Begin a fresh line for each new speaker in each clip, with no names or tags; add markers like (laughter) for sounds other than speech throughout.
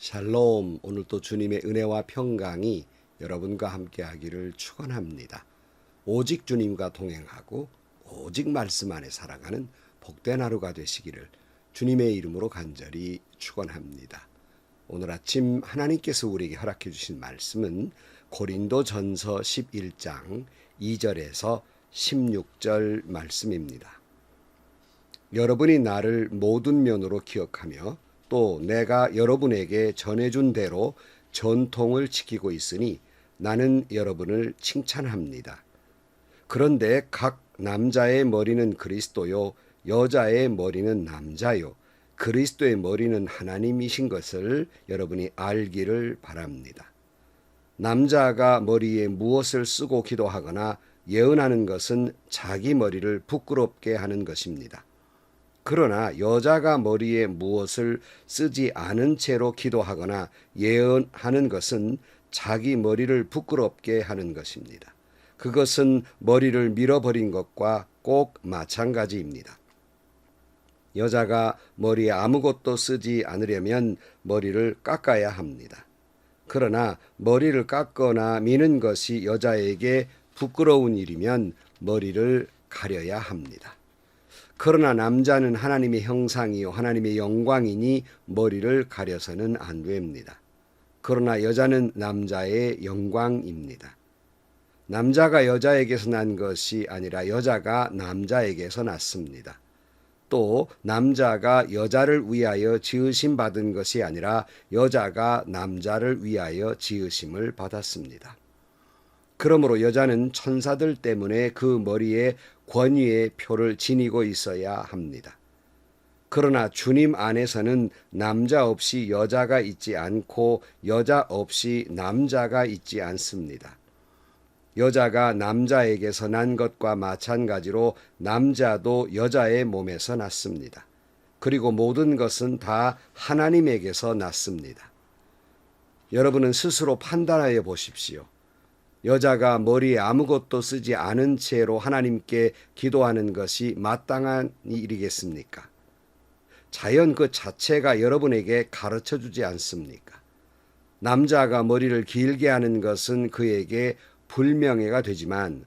샬롬 오늘도 주님의 은혜와 평강이 여러분과 함께 하기를 축원합니다. 오직 주님과 동행하고 오직 말씀 안에 살아가는 복된 하루가 되시기를 주님의 이름으로 간절히 축원합니다. 오늘 아침 하나님께서 우리에게 허락해 주신 말씀은 고린도 전서 11장 2절에서 16절 말씀입니다. 여러분이 나를 모든 면으로 기억하며 또 내가 여러분에게 전해준 대로 전통을 지키고 있으니 나는 여러분을 칭찬합니다. 그런데 각 남자의 머리는 그리스도요, 여자의 머리는 남자요, 그리스도의 머리는 하나님이신 것을 여러분이 알기를 바랍니다. 남자가 머리에 무엇을 쓰고 기도하거나 예언하는 것은 자기 머리를 부끄럽게 하는 것입니다. 그러나 여자가 머리에 무엇을 쓰지 않은 채로 기도하거나 예언하는 것은 자기 머리를 부끄럽게 하는 것입니다. 그것은 머리를 밀어버린 것과 꼭 마찬가지입니다. 여자가 머리에 아무것도 쓰지 않으려면 머리를 깎아야 합니다. 그러나 머리를 깎거나 미는 것이 여자에게 부끄러운 일이면 머리를 가려야 합니다. 그러나 남자는 하나님의 형상이요 하나님의 영광이니 머리를 가려서는 안 됩니다. 그러나 여자는 남자의 영광입니다. 남자가 여자에게서 난 것이 아니라 여자가 남자에게서 났습니다. 또 남자가 여자를 위하여 지으심 받은 것이 아니라 여자가 남자를 위하여 지으심을 받았습니다. 그러므로 여자는 천사들 때문에 그 머리에 권위의 표를 지니고 있어야 합니다. 그러나 주님 안에서는 남자 없이 여자가 있지 않고 여자 없이 남자가 있지 않습니다. 여자가 남자에게서 난 것과 마찬가지로 남자도 여자의 몸에서 났습니다. 그리고 모든 것은 다 하나님에게서 났습니다. 여러분은 스스로 판단하여 보십시오. 여자가 머리에 아무것도 쓰지 않은 채로 하나님께 기도하는 것이 마땅한 일이겠습니까? 자연 그 자체가 여러분에게 가르쳐 주지 않습니까? 남자가 머리를 길게 하는 것은 그에게 불명예가 되지만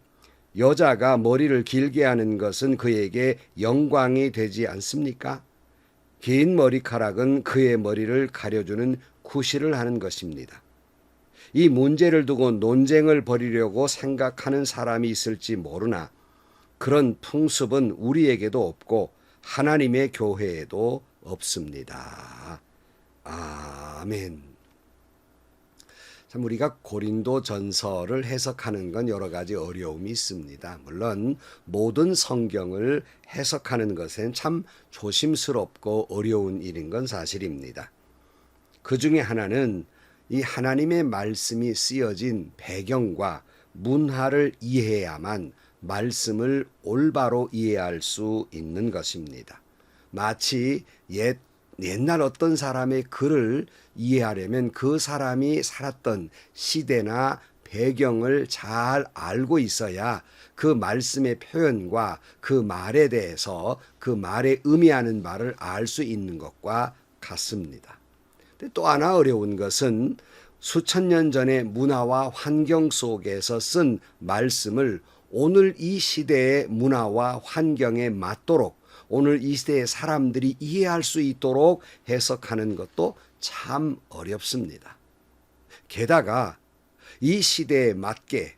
여자가 머리를 길게 하는 것은 그에게 영광이 되지 않습니까? 긴 머리카락은 그의 머리를 가려주는 구실을 하는 것입니다. 이 문제를 두고 논쟁을 벌이려고 생각하는 사람이 있을지 모르나 그런 풍습은 우리에게도 없고 하나님의 교회에도 없습니다. 아멘. 참 우리가 고린도 전서를 해석하는 건 여러 가지 어려움이 있습니다. 물론 모든 성경을 해석하는 것엔 참 조심스럽고 어려운 일인 건 사실입니다. 그 중에 하나는 이 하나님의 말씀이 쓰여진 배경과 문화를 이해해야만 말씀을 올바로 이해할 수 있는 것입니다. 마치 옛 옛날 어떤 사람의 글을 이해하려면 그 사람이 살았던 시대나 배경을 잘 알고 있어야 그 말씀의 표현과 그 말에 대해서 그 말에 의미하는 말을 알 수 있는 것과 같습니다. 또 하나 어려운 것은 수천 년 전의 문화와 환경 속에서 쓴 말씀을 오늘 이 시대의 문화와 환경에 맞도록 오늘 이 시대의 사람들이 이해할 수 있도록 해석하는 것도 참 어렵습니다. 게다가 이 시대에 맞게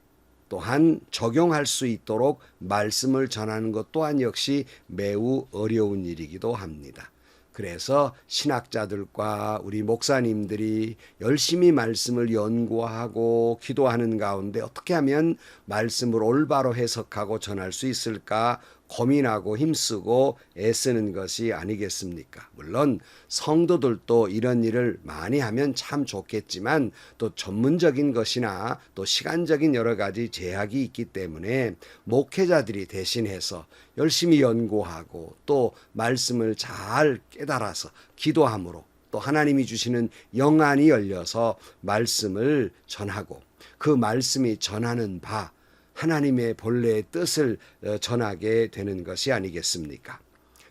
또한 적용할 수 있도록 말씀을 전하는 것 또한 역시 매우 어려운 일이기도 합니다. 그래서 신학자들과 우리 목사님들이 열심히 말씀을 연구하고 기도하는 가운데 어떻게 하면 말씀을 올바로 해석하고 전할 수 있을까 고민하고 힘쓰고 애쓰는 것이 아니겠습니까? 물론 성도들도 이런 일을 많이 하면 참 좋겠지만 또 전문적인 것이나 또 시간적인 여러 가지 제약이 있기 때문에 목회자들이 대신해서 열심히 연구하고 또 말씀을 잘 깨달아서 기도함으로 또 하나님이 주시는 영안이 열려서 말씀을 전하고 그 말씀이 전하는 바 하나님의 본래의 뜻을 어, 전하게 되는 것이 아니겠습니까?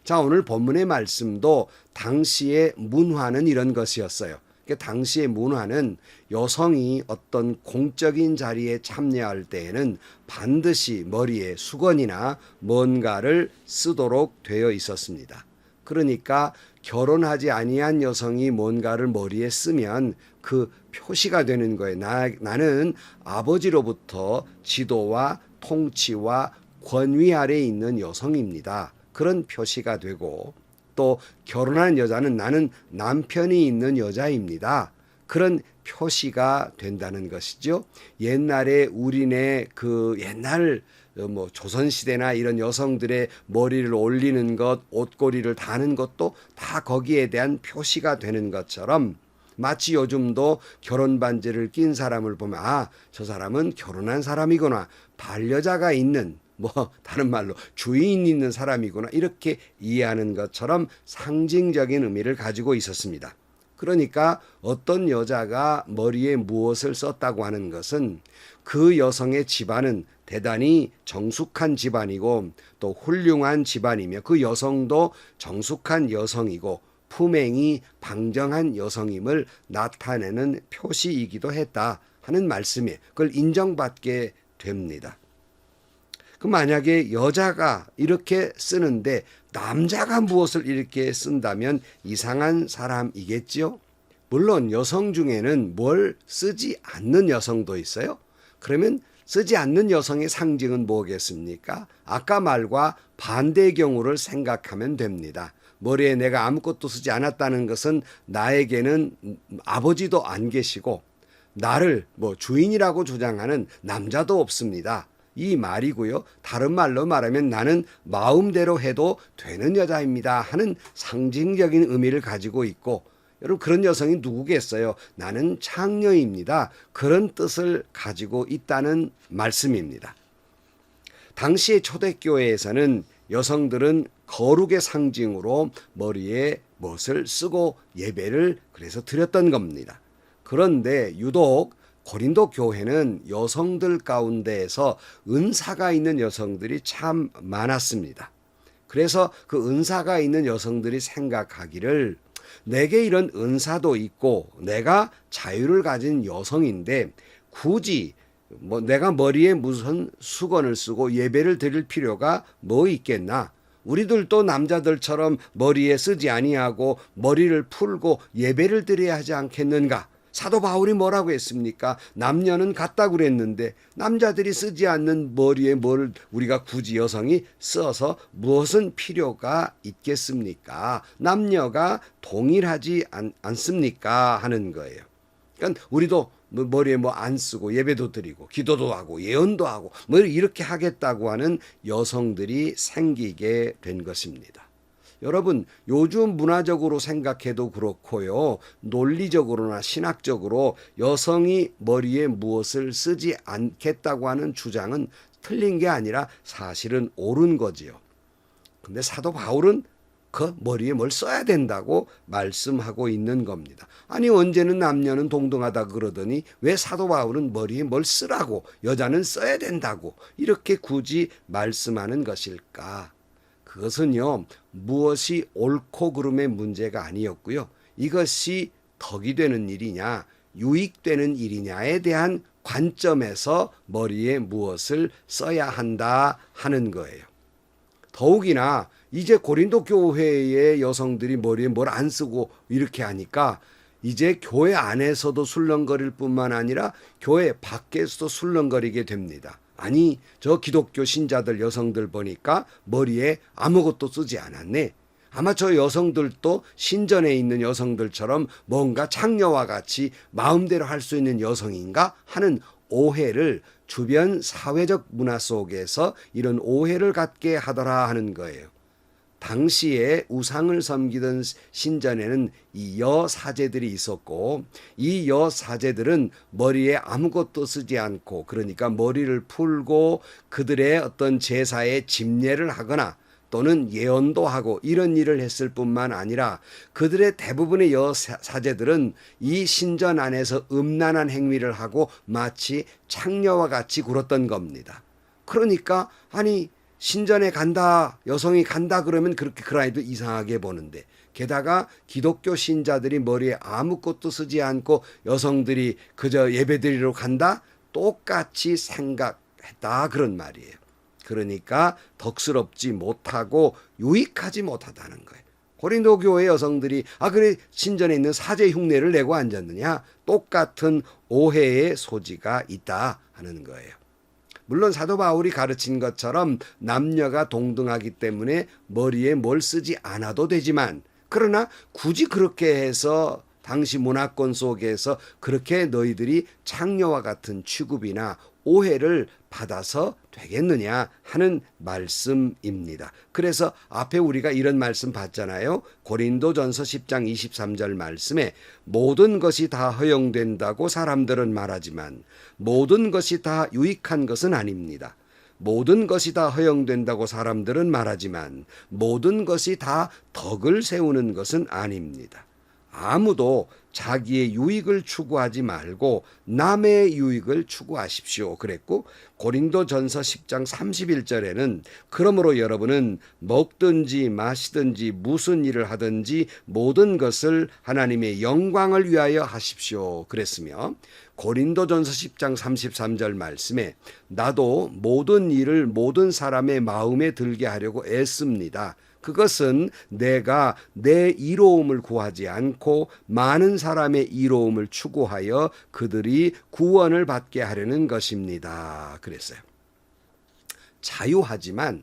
자, 오늘 본문의 말씀도 당시의 문화는 이런 것이었어요. 그 당시의 문화는 여성이 어떤 공적인 자리에 참여할 때에는 반드시 머리에 수건이나 뭔가를 쓰도록 되어 있었습니다. 그러니까 결혼하지 아니한 여성이 뭔가를 머리에 쓰면 그 표시가 되는 거예요. 나, 나는 아버지로부터 지도와 통치와 권위 아래 있는 여성입니다. 그런 표시가 되고 또 결혼한 여자는 나는 남편이 있는 여자입니다. 그런 표시가 된다는 것이죠. 옛날에 우리네 그 옛날 어, 뭐 조선 시대나 이런 여성들의 머리를 올리는 것, 옷걸이를 다는 것도 다 거기에 대한 표시가 되는 것처럼 마치 요즘도 결혼 반지를 낀 사람을 보면 아, 저 사람은 결혼한 사람이구나. 반려자가 있는 뭐 (laughs) 다른 말로 주인 있는 사람이구나. 이렇게 이해하는 것처럼 상징적인 의미를 가지고 있었습니다. 그러니까 어떤 여자가 머리에 무엇을 썼다고 하는 것은 그 여성의 집안은 대단히 정숙한 집안이고 또 훌륭한 집안이며 그 여성도 정숙한 여성이고 품행이 방정한 여성임을 나타내는 표시이기도 했다 하는 말씀이에요. 그걸 인정받게 됩니다. 그 만약에 여자가 이렇게 쓰는데 남자가 무엇을 이렇게 쓴다면 이상한 사람이겠지요? 물론 여성 중에는 뭘 쓰지 않는 여성도 있어요. 그러면 쓰지 않는 여성의 상징은 뭐겠습니까? 아까 말과 반대의 경우를 생각하면 됩니다. 머리에 내가 아무것도 쓰지 않았다는 것은 나에게는 아버지도 안 계시고 나를 뭐 주인이라고 주장하는 남자도 없습니다. 이 말이고요. 다른 말로 말하면 나는 마음대로 해도 되는 여자입니다 하는 상징적인 의미를 가지고 있고 여러분 그런 여성이 누구겠어요? 나는 창녀입니다. 그런 뜻을 가지고 있다는 말씀입니다. 당시의 초대교회에서는 여성들은 거룩의 상징으로 머리에 무엇을 쓰고 예배를 그래서 드렸던 겁니다. 그런데 유독 고린도 교회는 여성들 가운데에서 은사가 있는 여성들이 참 많았습니다. 그래서 그 은사가 있는 여성들이 생각하기를 내게 이런 은사도 있고 내가 자유를 가진 여성인데 굳이 뭐 내가 머리에 무슨 수건을 쓰고 예배를 드릴 필요가 뭐 있겠나? 우리들도 남자들처럼 머리에 쓰지 아니하고 머리를 풀고 예배를 드려야 하지 않겠는가? 사도 바울이 뭐라고 했습니까? 남녀는 같다 그랬는데 남자들이 쓰지 않는 머리에 뭘 우리가 굳이 여성이 써서 무엇은 필요가 있겠습니까? 남녀가 동일하지 않, 않습니까? 하는 거예요. 그러니까 우리도 뭐 머리에 뭐 안 쓰고 예배도 드리고 기도도 하고 예언도 하고 뭐 이렇게 하겠다고 하는 여성들이 생기게 된 것입니다. 여러분 요즘 문화적으로 생각해도 그렇고요. 논리적으로나 신학적으로 여성이 머리에 무엇을 쓰지 않겠다고 하는 주장은 틀린 게 아니라 사실은 옳은 거지요. 근데 사도 바울은 그 머리에 뭘 써야 된다고 말씀하고 있는 겁니다. 아니 언제는 남녀는 동등하다 그러더니 왜 사도 바울은 머리에 뭘 쓰라고 여자는 써야 된다고 이렇게 굳이 말씀하는 것일까? 그것은요 무엇이 옳고 그름의 문제가 아니었고요. 이것이 덕이 되는 일이냐 유익되는 일이냐에 대한 관점에서 머리에 무엇을 써야 한다 하는 거예요. 더욱이나 이제 고린도 교회의 여성들이 머리에 뭘 안 쓰고 이렇게 하니까 이제 교회 안에서도 술렁거릴 뿐만 아니라 교회 밖에서도 술렁거리게 됩니다. 아니, 저 기독교 신자들 여성들 보니까 머리에 아무것도 쓰지 않았네. 아마 저 여성들도 신전에 있는 여성들처럼 뭔가 창녀와 같이 마음대로 할 수 있는 여성인가 하는 오해를 주변 사회적 문화 속에서 이런 오해를 갖게 하더라 하는 거예요. 당시에 우상을 섬기던 신전에는 이 여사제들이 있었고 이 여사제들은 머리에 아무것도 쓰지 않고 그러니까 머리를 풀고 그들의 어떤 제사에 집례를 하거나 또는 예언도 하고 이런 일을 했을 뿐만 아니라 그들의 대부분의 여사제들은 이 신전 안에서 음란한 행위를 하고 마치 창녀와 같이 굴었던 겁니다. 그러니까 아니 신전에 간다 여성이 간다 그러면 그렇게 그 아이도 이상하게 보는데 게다가 기독교 신자들이 머리에 아무것도 쓰지 않고 여성들이 그저 예배드리러 간다? 똑같이 생각했다. 그런 말이에요. 그러니까 덕스럽지 못하고 유익하지 못하다는 거예요. 고린도 교회 여성들이 아 그래 신전에 있는 사제 흉내를 내고 앉았느냐 똑같은 오해의 소지가 있다 하는 거예요. 물론 사도 바울이 가르친 것처럼 남녀가 동등하기 때문에 머리에 뭘 쓰지 않아도 되지만 그러나 굳이 그렇게 해서 당시 문화권 속에서 그렇게 너희들이 창녀와 같은 취급이나 오해를 받아서 되겠느냐 하는 말씀입니다. 그래서 앞에 우리가 이런 말씀 봤잖아요. 고린도전서 10장 23절 말씀에 모든 것이 다 허용된다고 사람들은 말하지만 모든 것이 다 유익한 것은 아닙니다. 모든 것이 다 허용된다고 사람들은 말하지만 모든 것이 다 덕을 세우는 것은 아닙니다. 아무도 자기의 유익을 추구하지 말고 남의 유익을 추구하십시오. 그랬고 고린도 전서 10장 31절에는 그러므로 여러분은 먹든지 마시든지 무슨 일을 하든지 모든 것을 하나님의 영광을 위하여 하십시오. 그랬으며 고린도전서 10장 33절 말씀에 나도 모든 일을 모든 사람의 마음에 들게 하려고 애씁니다. 그것은 내가 내 이로움을 구하지 않고 많은 사람의 이로움을 추구하여 그들이 구원을 받게 하려는 것입니다. 그랬어요. 자유하지만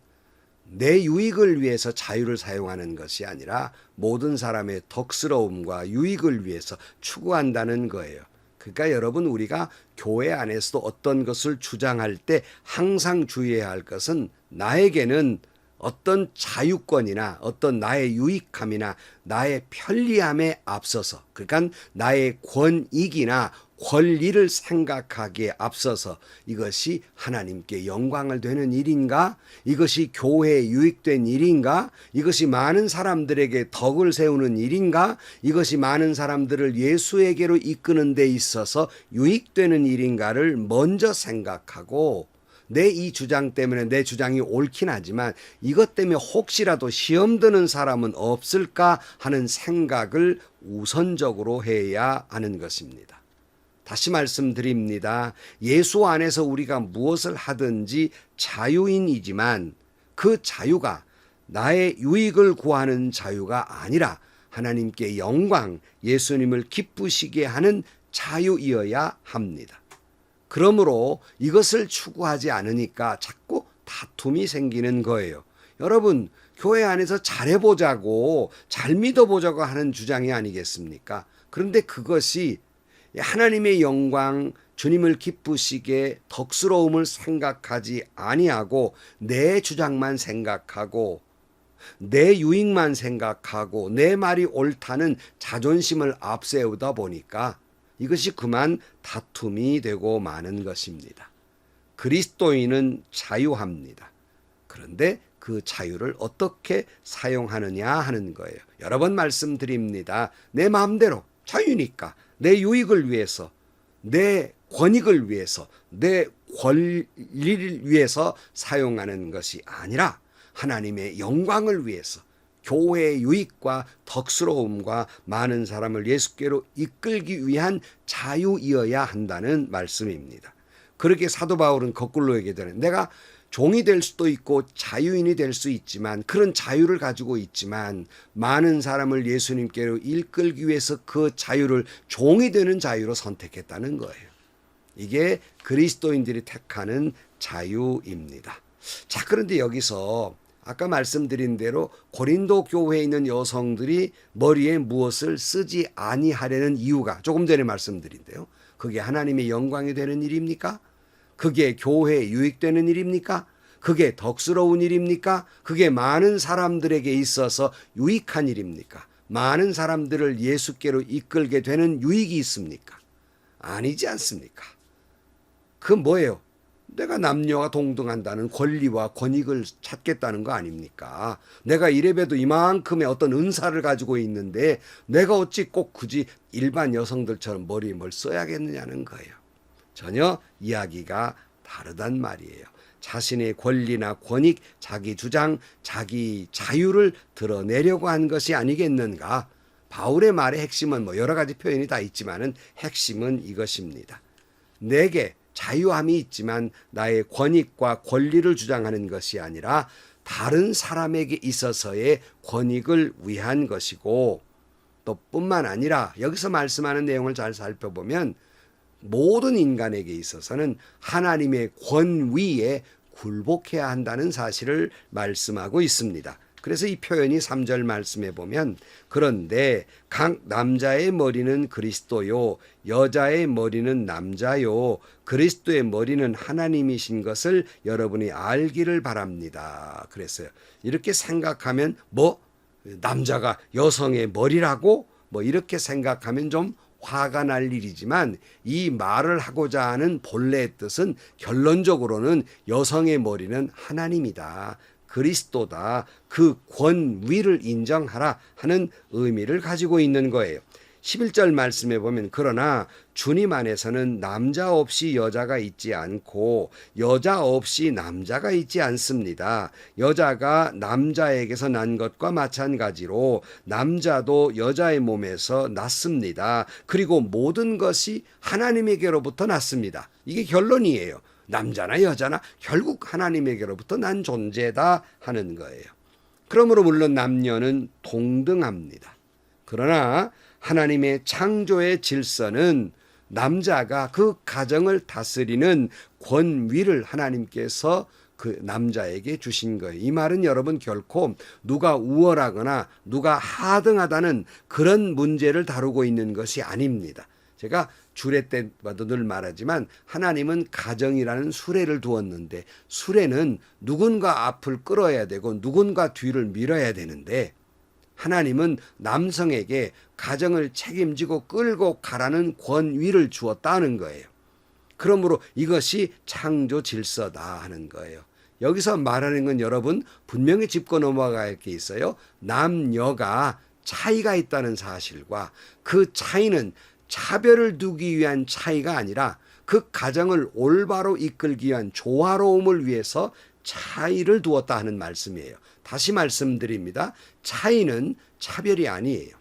내 유익을 위해서 자유를 사용하는 것이 아니라 모든 사람의 덕스러움과 유익을 위해서 추구한다는 거예요. 그러니까 여러분 우리가 교회 안에서도 어떤 것을 주장할 때 항상 주의해야 할 것은 나에게는 어떤 자유권이나 어떤 나의 유익함이나 나의 편리함에 앞서서 그러니까 나의 권익이나 권리를 생각하기에 앞서서 이것이 하나님께 영광을 되는 일인가? 이것이 교회에 유익된 일인가? 이것이 많은 사람들에게 덕을 세우는 일인가? 이것이 많은 사람들을 예수에게로 이끄는 데 있어서 유익되는 일인가를 먼저 생각하고 내 이 주장 때문에 내 주장이 옳긴 하지만 이것 때문에 혹시라도 시험 드는 사람은 없을까 하는 생각을 우선적으로 해야 하는 것입니다. 다시 말씀드립니다. 예수 안에서 우리가 무엇을 하든지 자유인이지만 그 자유가 나의 유익을 구하는 자유가 아니라 하나님께 영광, 예수님을 기쁘시게 하는 자유이어야 합니다. 그러므로 이것을 추구하지 않으니까 자꾸 다툼이 생기는 거예요. 여러분, 교회 안에서 잘해보자고, 잘 믿어보자고 하는 주장이 아니겠습니까? 그런데 그것이 하나님의 영광, 주님을 기쁘시게 덕스러움을 생각하지 아니하고 내 주장만 생각하고 내 유익만 생각하고 내 말이 옳다는 자존심을 앞세우다 보니까 이것이 그만 다툼이 되고 마는 것입니다. 그리스도인은 자유합니다. 그런데 그 자유를 어떻게 사용하느냐 하는 거예요. 여러 번 말씀드립니다. 내 마음대로 자유니까 내 유익을 위해서 내 권익을 위해서 내 권리를 위해서 사용하는 것이 아니라 하나님의 영광을 위해서 교회의 유익과 덕스러움과 많은 사람을 예수께로 이끌기 위한 자유이어야 한다는 말씀입니다. 그렇게 사도 바울은 거꾸로 얘기하잖아요. 내가 종이 될 수도 있고 자유인이 될 수 있지만 그런 자유를 가지고 있지만 많은 사람을 예수님께로 이끌기 위해서 그 자유를 종이 되는 자유로 선택했다는 거예요. 이게 그리스도인들이 택하는 자유입니다. 자, 그런데 여기서 아까 말씀드린 대로 고린도 교회에 있는 여성들이 머리에 무엇을 쓰지 아니하려는 이유가 조금 전에 말씀드린데요. 그게 하나님의 영광이 되는 일입니까? 그게 교회에 유익되는 일입니까? 그게 덕스러운 일입니까? 그게 많은 사람들에게 있어서 유익한 일입니까? 많은 사람들을 예수께로 이끌게 되는 유익이 있습니까? 아니지 않습니까? 그 뭐예요? 내가 남녀가 동등한다는 권리와 권익을 찾겠다는 거 아닙니까? 내가 이래봬도 이만큼의 어떤 은사를 가지고 있는데 내가 어찌 꼭 굳이 일반 여성들처럼 머리에 뭘 써야겠느냐는 거예요. 전혀 이야기가 다르단 말이에요. 자신의 권리나 권익, 자기 주장, 자기 자유를 드러내려고 한 것이 아니겠는가? 바울의 말의 핵심은 뭐 여러 가지 표현이 다 있지만은 핵심은 이것입니다. 내게 자유함이 있지만 나의 권익과 권리를 주장하는 것이 아니라 다른 사람에게 있어서의 권익을 위한 것이고 또 뿐만 아니라 여기서 말씀하는 내용을 잘 살펴보면 모든 인간에게 있어서는 하나님의 권위에 굴복해야 한다는 사실을 말씀하고 있습니다. 그래서 이 표현이 3절 말씀에 보면 그런데 각 남자의 머리는 그리스도요 여자의 머리는 남자요 그리스도의 머리는 하나님이신 것을 여러분이 알기를 바랍니다. 그랬어요. 이렇게 생각하면 뭐 남자가 여성의 머리라고 뭐 이렇게 생각하면 좀 화가 날 일이지만 이 말을 하고자 하는 본래의 뜻은 결론적으로는 여성의 머리는 하나님이다. 그리스도다. 그 권위를 인정하라 하는 의미를 가지고 있는 거예요. 11절 말씀에 보면 그러나 주님 안에서는 남자 없이 여자가 있지 않고 여자 없이 남자가 있지 않습니다. 여자가 남자에게서 난 것과 마찬가지로 남자도 여자의 몸에서 났습니다. 그리고 모든 것이 하나님에게로부터 났습니다. 이게 결론이에요. 남자나 여자나 결국 하나님에게로부터 난 존재다 하는 거예요. 그러므로 물론 남녀는 동등합니다. 그러나 하나님의 창조의 질서는 남자가 그 가정을 다스리는 권위를 하나님께서 그 남자에게 주신 거예요. 이 말은 여러분 결코 누가 우월하거나 누가 하등하다는 그런 문제를 다루고 있는 것이 아닙니다. 제가 주례 때마다 늘 말하지만 하나님은 가정이라는 수레를 두었는데 수레는 누군가 앞을 끌어야 되고 누군가 뒤를 밀어야 되는데 하나님은 남성에게 가정을 책임지고 끌고 가라는 권위를 주었다는 거예요. 그러므로 이것이 창조 질서다 하는 거예요. 여기서 말하는 건 여러분 분명히 짚고 할게 있어요. 남녀가 차이가 있다는 사실과 그 차이는 차별을 두기 위한 차이가 아니라 그 가정을 올바로 이끌기 위한 조화로움을 위해서 차이를 두었다 하는 말씀이에요. 다시 말씀드립니다. 차이는 차별이 아니에요.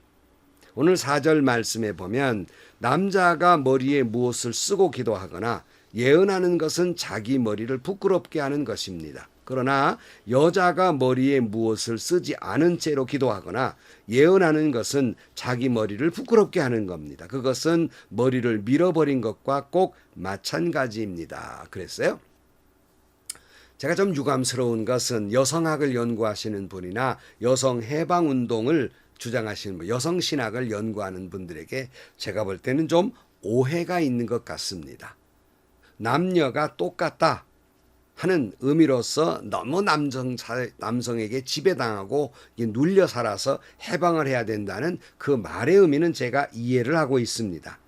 오늘 4절 말씀에 보면 남자가 머리에 무엇을 쓰고 기도하거나 예언하는 것은 자기 머리를 부끄럽게 하는 것입니다. 그러나 여자가 머리에 무엇을 쓰지 않은 채로 기도하거나 예언하는 것은 자기 머리를 부끄럽게 하는 겁니다. 그것은 머리를 밀어버린 것과 꼭 마찬가지입니다. 그랬어요. 제가 좀 유감스러운 것은 여성학을 연구하시는 분이나 여성 해방 운동을 주장하시는 분, 여성 신학을 연구하는 분들에게 제가 볼 때는 좀 오해가 있는 것 같습니다. 남녀가 똑같다 하는 의미로서 너무 남성 남성에게 지배당하고 눌려 살아서 해방을 해야 된다는 그 말의 의미는 제가 이해를 하고 있습니다.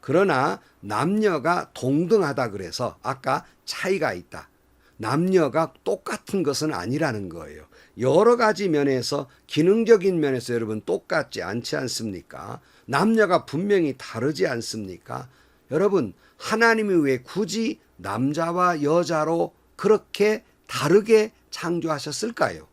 그러나 남녀가 동등하다 그래서 아까 차이가 있다. 남녀가 똑같은 것은 아니라는 거예요. 여러 가지 면에서 기능적인 면에서 여러분 똑같지 않지 않습니까? 남녀가 분명히 다르지 않습니까? 여러분, 하나님이 왜 굳이 남자와 여자로 그렇게 다르게 창조하셨을까요?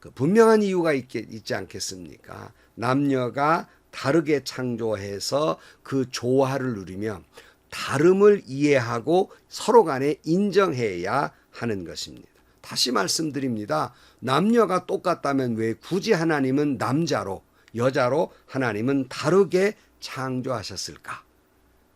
그 분명한 이유가 있겠, 있지 않겠습니까? 남녀가 다르게 창조해서 그 조화를 누리며 다름을 이해하고 서로 간에 인정해야 하는 것입니다. 다시 말씀드립니다. 남녀가 똑같다면 왜 굳이 하나님은 남자로, 여자로 하나님은 다르게 창조하셨을까?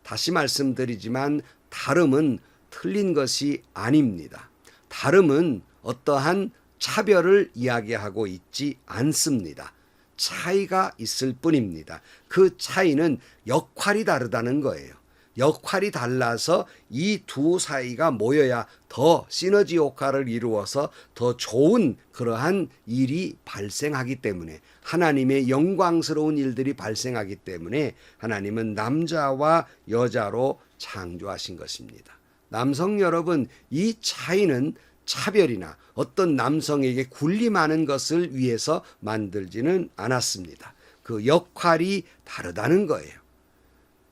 다시 말씀드리지만 다름은 틀린 것이 아닙니다. 다름은 어떠한 차별을 이야기하고 있지 않습니다. 차이가 있을 뿐입니다. 그 차이는 역할이 다르다는 거예요. 역할이 달라서 이 두 사이가 모여야 더 시너지 효과를 이루어서 더 좋은 그러한 일이 발생하기 때문에 하나님의 영광스러운 일들이 발생하기 때문에 하나님은 남자와 여자로 창조하신 것입니다. 남성 여러분, 이 차이는 차별이나 어떤 남성에게 군림하는 것을 위해서 만들지는 않았습니다. 그 역할이 다르다는 거예요.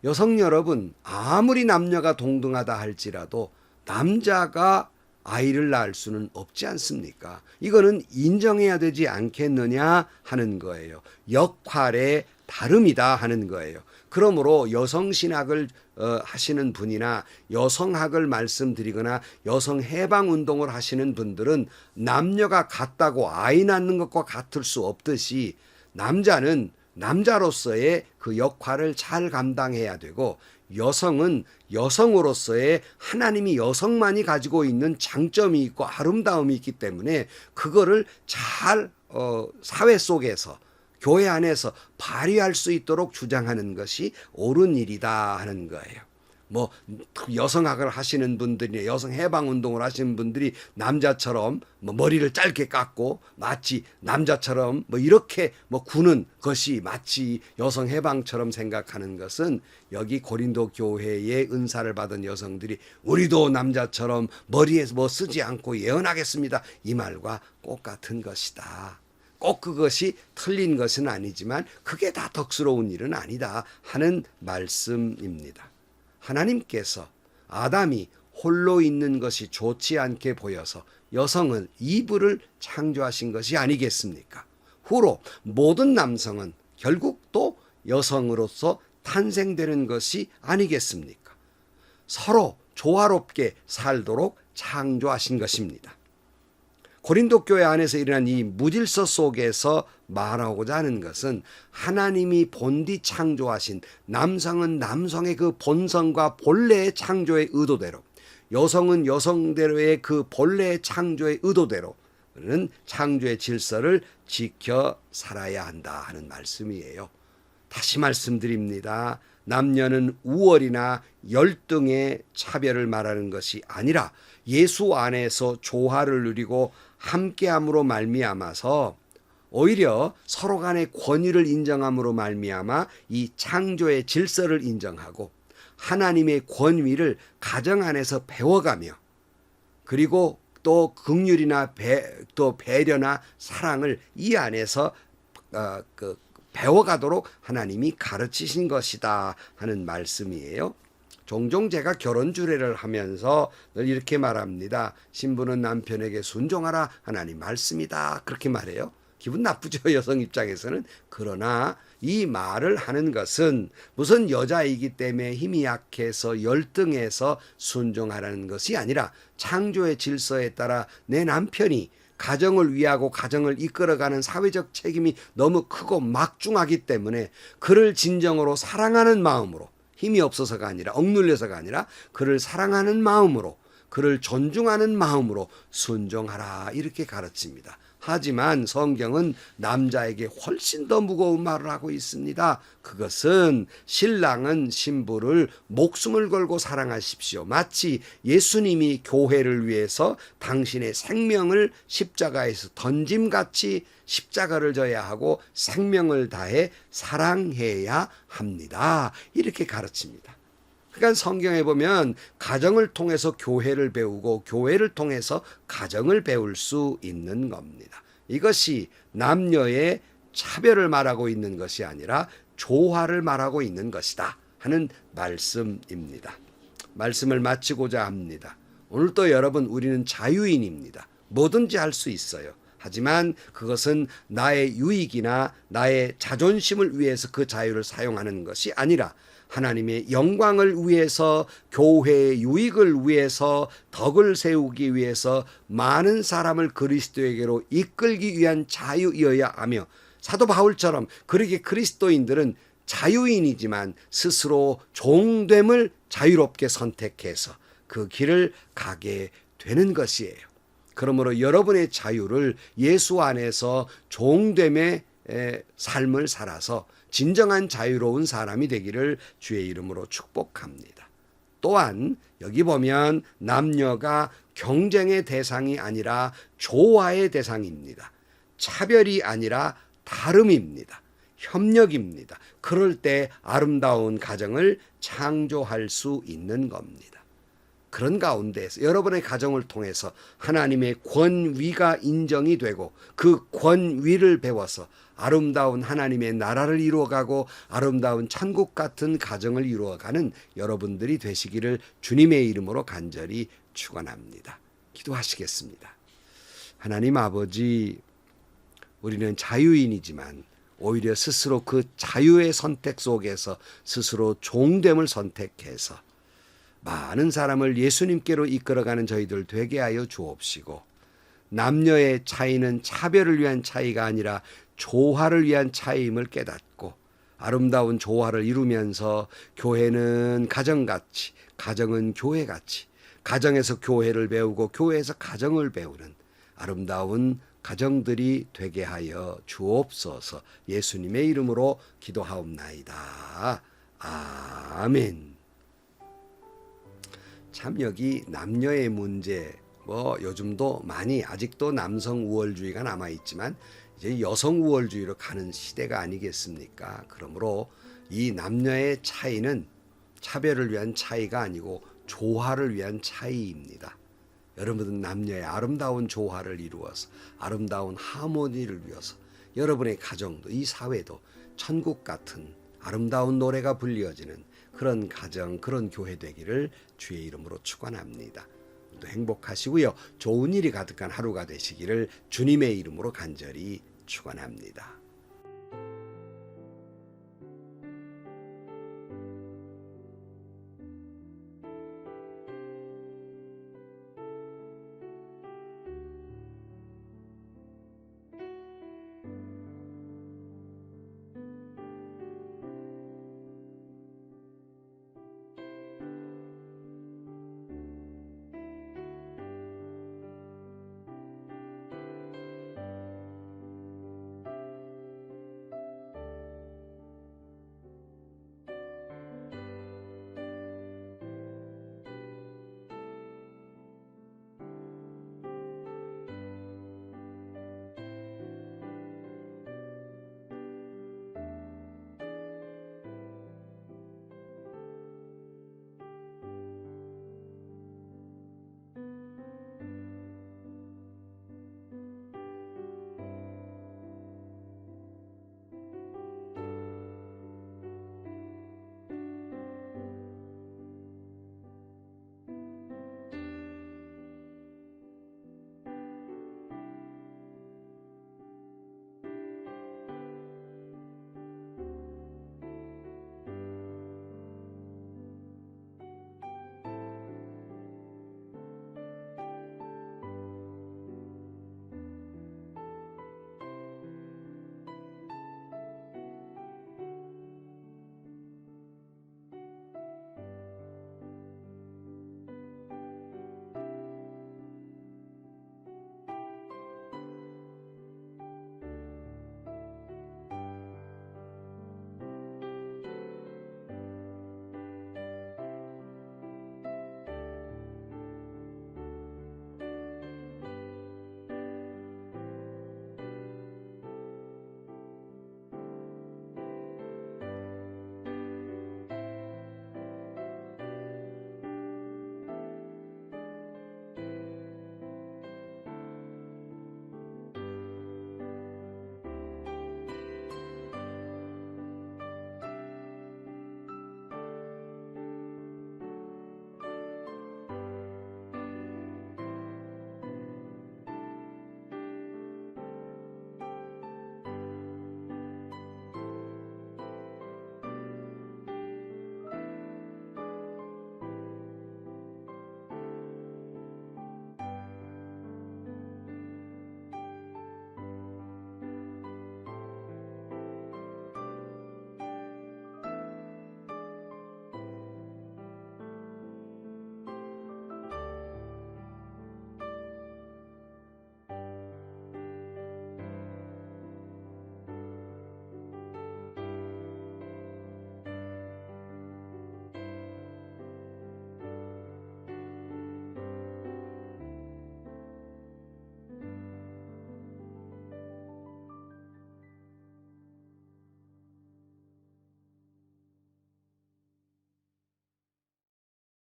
여성 여러분, 아무리 남녀가 동등하다 할지라도 남자가 아이를 낳을 수는 없지 않습니까? 이거는 인정해야 되지 않겠느냐 하는 거예요. 역할의 다름이다 하는 거예요. 그러므로 여성 신학을 어, 하시는 분이나 여성학을 말씀드리거나 여성 해방 운동을 하시는 분들은 남녀가 같다고 아이 낳는 것과 같을 수 없듯이 남자는 남자로서의 그 역할을 잘 감당해야 되고 여성은 여성으로서의 하나님이 여성만이 가지고 있는 장점이 있고 아름다움이 있기 때문에 그거를 잘 어, 사회 속에서 교회 안에서 발휘할 수 있도록 주장하는 것이 옳은 일이다 하는 거예요. 뭐 여성학을 하시는 분들이 여성 해방 운동을 하시는 분들이 남자처럼 뭐 머리를 짧게 깎고 마치 남자처럼 뭐 이렇게 뭐 구는 것이 마치 여성 해방처럼 생각하는 것은 여기 고린도 교회의 은사를 받은 여성들이 우리도 남자처럼 머리에 뭐 쓰지 않고 예언하겠습니다. 이 말과 똑 같은 것이다. 꼭 그것이 틀린 것은 아니지만 그게 다 덕스러운 일은 아니다 하는 말씀입니다. 하나님께서 아담이 홀로 있는 것이 좋지 않게 보여서 여성은 이불을 창조하신 것이 아니겠습니까? 후로 모든 남성은 결국 또 여성으로서 탄생되는 것이 아니겠습니까? 서로 조화롭게 살도록 창조하신 것입니다. 고린도 교회 안에서 일어난 이 무질서 속에서 말하고자 하는 것은 하나님이 본디 창조하신 남성은 남성의 그 본성과 본래의 창조의 의도대로 여성은 여성대로의 그 본래의 창조의 의도대로 는 창조의 질서를 지켜 살아야 한다 하는 말씀이에요. 다시 말씀드립니다. 남녀는 우월이나 열등의 차별을 말하는 것이 아니라 예수 안에서 조화를 누리고 함께함으로 말미암아서 오히려 서로 간의 권위를 인정함으로 말미암아 이 창조의 질서를 인정하고 하나님의 권위를 가정 안에서 배워가며 그리고 또 긍휼이나 배, 또 배려나 사랑을 이 안에서 어, 그 배워가도록 하나님이 가르치신 것이다 하는 말씀이에요. 종종 제가 결혼 주례를 하면서 늘 이렇게 말합니다. 신부는 남편에게 순종하라 하나님 말씀이다. 그렇게 말해요. 기분 나쁘죠 (laughs) 여성 입장에서는 그러나 이 말을 하는 것은 무슨 여자이기 때문에 힘이 약해서 열등해서 순종하라는 것이 아니라 창조의 질서에 따라 내 남편이 가정을 위하고 가정을 이끌어가는 사회적 책임이 너무 크고 막중하기 때문에 그를 진정으로 사랑하는 마음으로 힘이 없어서가 아니라 억눌려서가 아니라 그를 사랑하는 마음으로 그를 존중하는 마음으로 순종하라 이렇게 가르칩니다. 하지만 성경은 남자에게 훨씬 더 무거운 말을 하고 있습니다. 그것은 신랑은 신부를 목숨을 걸고 사랑하십시오. 마치 예수님이 교회를 위해서 당신의 생명을 십자가에서 던짐같이 십자가를 져야 하고 생명을 다해 사랑해야 합니다. 이렇게 가르칩니다. 그러니까 성경에 보면 가정을 통해서 교회를 배우고 교회를 통해서 가정을 배울 수 있는 겁니다. 이것이 남녀의 차별을 말하고 있는 것이 아니라 조화를 말하고 있는 것이다 하는 말씀입니다. 말씀을 마치고자 합니다. 오늘 또 여러분 우리는 자유인입니다. 뭐든지 할 수 있어요. 하지만 그것은 나의 유익이나 나의 자존심을 위해서 그 자유를 사용하는 것이 아니라 하나님의 영광을 위해서 교회의 유익을 위해서 덕을 세우기 위해서 많은 사람을 그리스도에게로 이끌기 위한 자유이어야 하며 사도 바울처럼 그렇게 그리스도인들은 자유인이지만 스스로 종됨을 자유롭게 선택해서 그 길을 가게 되는 것이에요. 그러므로 여러분의 자유를 예수 안에서 종됨의 삶을 살아서 진정한 자유로운 사람이 되기를 주의 이름으로 축복합니다. 또한 여기 보면 남녀가 경쟁의 대상이 아니라 조화의 대상입니다. 차별이 아니라 다름입니다. 협력입니다. 그럴 때 아름다운 가정을 창조할 수 있는 겁니다. 그런 가운데에서 여러분의 가정을 통해서 하나님의 권위가 인정이 되고 그 권위를 배워서 아름다운 하나님의 나라를 이루어가고 아름다운 천국 같은 가정을 이루어가는 여러분들이 되시기를 주님의 이름으로 간절히 축원합니다. 기도하시겠습니다. 하나님 아버지, 우리는 자유인이지만 오히려 스스로 그 자유의 선택 속에서 스스로 종됨을 선택해서 많은 사람을 예수님께로 이끌어가는 저희들 되게 하여 주옵시고 남녀의 차이는 차별을 위한 차이가 아니라 조화를 위한 차이임을 깨닫고 아름다운 조화를 이루면서 교회는 가정같이 가정은 교회같이 가정에서 교회를 배우고 교회에서 가정을 배우는 아름다운 가정들이 되게 하여 주옵소서 예수님의 이름으로 기도하옵나이다. 아멘. 참 여기 남녀의 문제 뭐 요즘도 많이 아직도 남성 우월주의가 남아 있지만 이제 여성 우월주의로 가는 시대가 아니겠습니까? 그러므로 이 남녀의 차이는 차별을 위한 차이가 아니고 조화를 위한 차이입니다. 여러분은 남녀의 아름다운 조화를 이루어서 아름다운 하모니를 위해서 여러분의 가정도 이 사회도 천국 같은 아름다운 노래가 불리어지는 그런 가정 그런 교회 되기를 주의 이름으로 축원합니다. 또 행복하시고요. 좋은 일이 가득한 하루가 되시기를 주님의 이름으로 간절히 축원합니다.